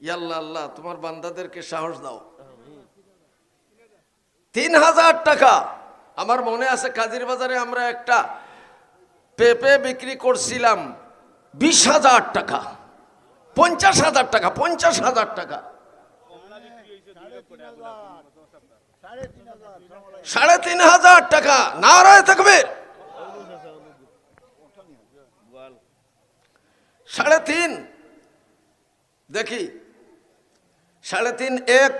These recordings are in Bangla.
ইয়াল্লা আল্লাহ, তোমার বান্দাদেরকে সাহস দাও। তিন হাজার টাকা। আমার মনে আছে কাজির বাজারে আমরা একটা পেঁপে বিক্রি করছিলাম বিশ হাজার টাকা। পঞ্চাশ হাজার টাকা, পঞ্চাশ হাজার টাকা। সাড়ে তিন হাজার টাকা। নারায় থাকবে। সাড়ে তিন। দেখি সাড়ে তিন এক।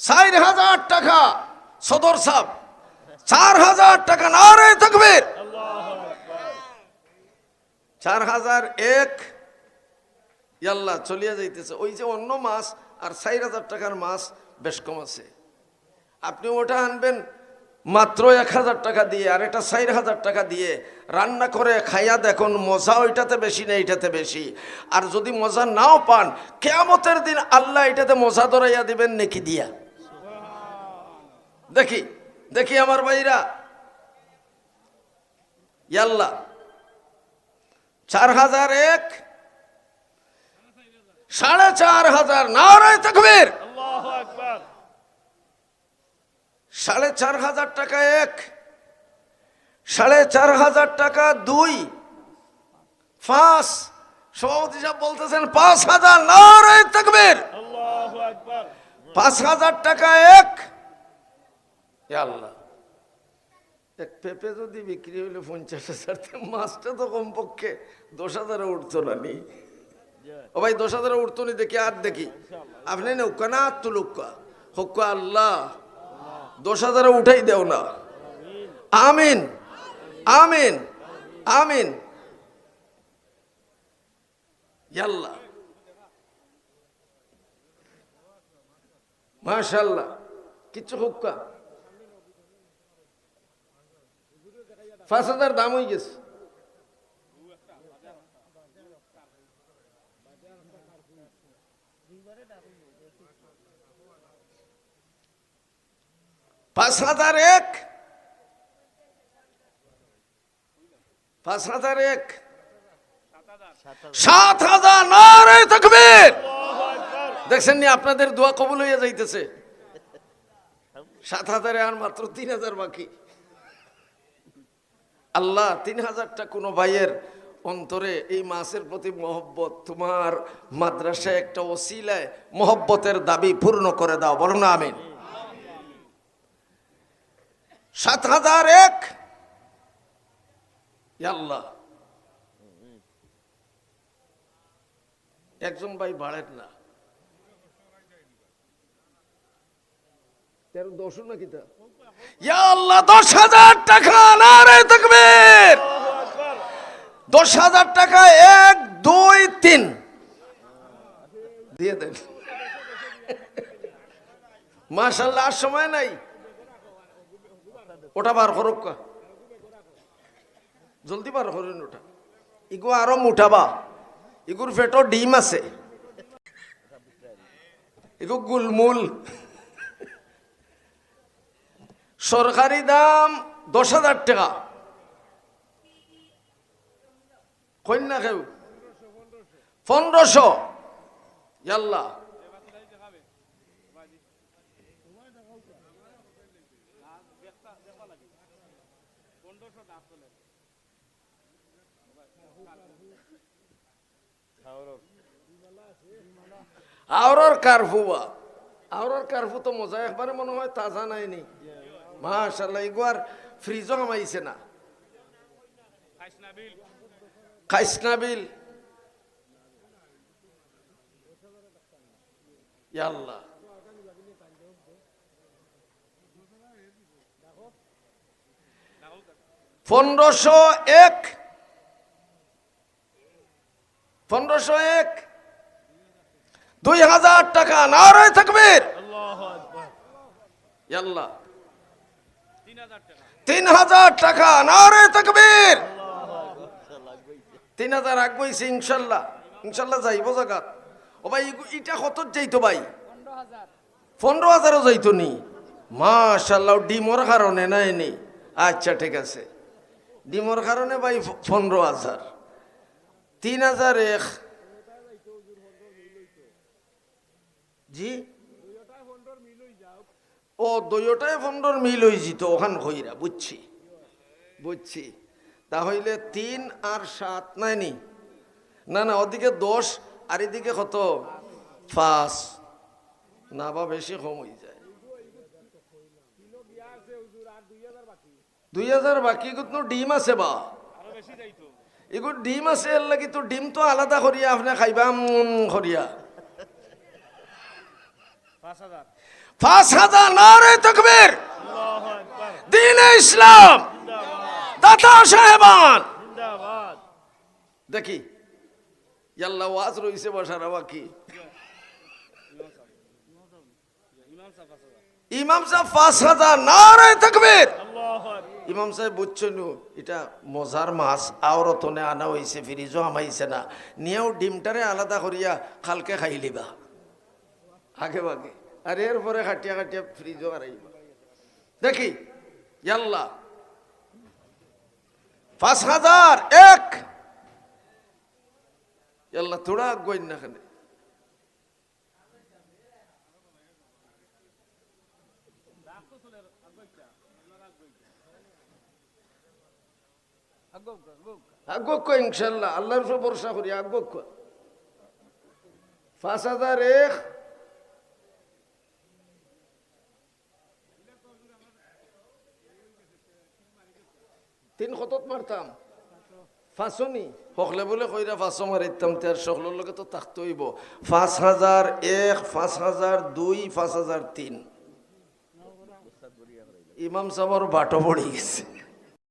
চার হাজার টাকা সদর সাহ চার হাজার টাকা নারায় থাকবে চার হাজার এক। ইয়াল্লা চলিয়া যাইতেছে। ওই যে অন্য মাছ আর চার হাজার টাকার মাছ বেশ কম আছে। আপনি ওটা আনবেন মাত্র এক হাজার টাকা দিয়ে আর এটা চার হাজার টাকা দিয়ে রান্না করে খাইয়া দেখুন, মজা ওইটাতে বেশি না এইটাতে বেশি। আর যদি মজা নাও পান, কেয়ামতের দিন আল্লাহ এটাতে মজা ধরাইয়া দিবেন নেকি দিয়া। দেখি দেখি আমার ভাইরা। ইয়াল্লা, চার হাজার এক, সাড়ে চার হাজার, নারায় তকবীর আল্লাহু আকবার সাড়ে চার হাজার টাকা এক সাড়ে চার হাজার টাকা দুই পাঁচ সভাপতি সাহেব বলতেছেন পাঁচ হাজার তকবীর। আল্লাহু পাঁচ হাজার টাকা এক। আল্লাহ এক পেঁপে যদি বিক্রি হইলে পঞ্চাশ হাজার মাছটা তো কমপক্ষে দশ হাজারে উঠতো না নি। ও ভাই দশ হাজারে উঠতো নি দেখি আর দেখি। আপনি নৌকা না তুলুকা হক্কা আল্লাহ দশ হাজারে উঠাই দেও না। আমিন আমিন আমিন। ইয়াল্লা মাশাল্লাহ, কিচ্ছু হুক্কা পাঁচ হাজার দাম হয়ে গেছে। পাঁচ হাজার এক। পাঁচ হাজার এক। সাত হাজার নারে তকবীর। দেখছেন নি, আপনাদের দোয়া কবুল হইয়া যাইতেছে। সাত হাজারে আর মাত্র তিন হাজার বাকি। আল্লাহ, তিন হাজারটা কোনো ভাইয়ের অন্তরে এই মাসের প্রতি মহব্বত তোমার মাদ্রাসায় একটা ওসিলায় মহব্বতের দাবি পূর্ণ করে দাও। বলো না, আমিন। সাত হাজার এক। আল্লাহ। একজন ভাই বাড়েন না। তেরো দশ নাকি তা? আল্লাহ দশ হাজার টাকা না রে তকবীর। দশ হাজার টাকা এক দুই তিন। দিয়ে দেন। মাশাল্লাহ আর সময় নাই। ওটা বার করুক জলদি বার করেন ওটা। ইগো আরও মুঠাবা। ইগুর পেটো ডিম আছে। ইগো গুলমুল। সরকারি দাম দশ হাজার টাকা। কন্যা কেউ। পনেরোশো। ইয়াল্লা। আওরার কার্ফু বা। আওরার কার্ফু তো মজা একবারে মনে হয় তাজা নাইনি। মাশাল্লাহ এগুয়ার ফ্রিজও আমাইছে না। খাইসনাবিল ইয়াল্লাহ। পনেরোশো এক। পনেরোশো এক। দুই হাজার টাকা ইয়াল্লাহ। 3000 টাকা। তিন হাজার টাকা নারায় থাকবের তিন হাজার আগুইছে ইনশাল্লাহ। ইনশাল্লাহ যাইব জাগাত। ও ভাই ইটা কত যাইতো ভাই? পনেরো হাজারও যাইতো নি? মাশাল্লাহ ডিমর কারণে নাই নি। আচ্ছা ঠিক আছে। ডিমর কারণে ভাই পনেরো হাজার। তিন হাজার এক। জি? ও দুইটাই ফন্ডর মিল হয়েছি তো ওখান হইরা বুঝছি। বুঝছি। তাহলে তিন আর সাত, নাই নি, না, ওদিকে দশ, আর এদিকে কত? পাঁচ। না, বা বেশি কম হয়ে যায়। দুই হাজার বাকি কিন্তু ডিম আছে বা? এগুলো ডিম আছে এর লাগি তো ডিম তো আলাদা করিয়া আপনি খাইবা করিয়া পাঁচ হাজার নারে তকবীর দিন ইসলাম দাতা সাহেবান। দেখি ইয়াল্লা ওয়াজ রইছে বসার বাকি। ইমাম সাহেব পাঁচ হাজার নারে তকবীর আল্লাহ আকবার। ইমাম সাহেব বুঝছেন, এটা মজার মাছ, আওরতনে আনা হয়েছে ফ্রিজও আমাইছে না। নিয়েও ডিমটারে আলাদা করিয়া খালকে খাই লিবা। আগে বাগে আর এরপরে খাটিয়া খাটিয়া ফ্রিজও হারাইবা দেখি, ইয়াল্লা। পাঁচ হাজার এক। ইয়াল্লা, থোড়া আগুয়াইন না খানে। আগুক ইনশাল্লাহ আল্লাহর উপর ভরসা করি আগুক পাঁচ হাজার এক। তিন শতত মারতাম। ফাঁসনি সকলে বলে কইরা ফাঁসো মারিতাম তার সকলের লগে তো থাকতে হইব পাঁচ হাজার এক, পাঁচ হাজার দুই, পাঁচ হাজার তিন। ইমাম সাহর বাটো পড়ে গেছে।